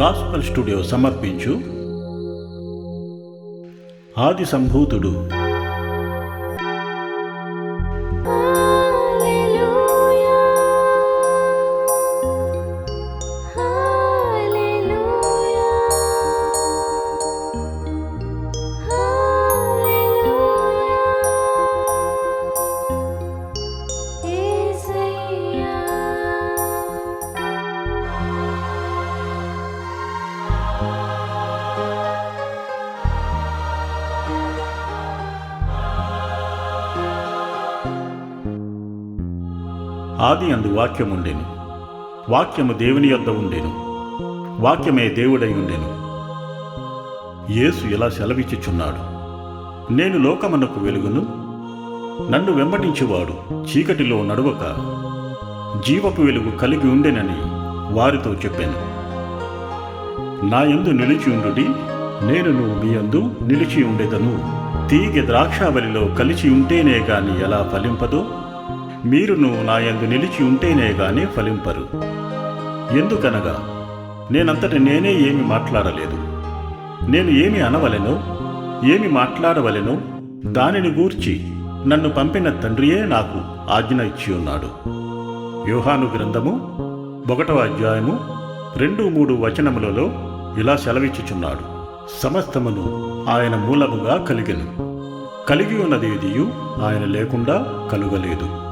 Gospel studio సమర్పించు. ఆది సంభూతుడు ఆది అందు వాక్యముండెను. వాక్యము దేవుని యొద్ద ఉండెను. వాక్యమే దేవుడై ఉండెను. యేసు ఇలా సెలవిచ్చుచున్నాడు. నేను లోకమునకు వెలుగును నన్ను వెంబడించువాడు చీకటిలో నడవక జీవపు వెలుగు కలిగి ఉండెనని వారితో చెప్పాను. నా యందు నిలిచి ఉండుడి నువ్వు మీ యందు నిలిచి ఉండేదను. తీగె ద్రాక్షావలిలో కలిసి ఉంటేనే గాని ఎలా ఫలింపదో? మీరును నా యందు నిలిచి ఉంటేనే గాని ఫలింపరు. ఎందుకనగా నేనంతటి నేనే ఏమి మాట్లాడలేదు. నేను ఏమి అనవలెనో ఏమి మాట్లాడవలెనో దానిని గూర్చి నన్ను పంపిన తండ్రియే నాకు ఆజ్ఞ ఇచ్చి ఉన్నాడు. యోహాను గ్రంథము ఒకటవ అధ్యాయము రెండు మూడు వచనములలో ఇలా సెలవిచ్చుచున్నాడు. సమస్తమును ఆయన మూలముగా కలిగెను. కలిగి ఉన్నది ఆయన లేకుండా కలుగలేదు.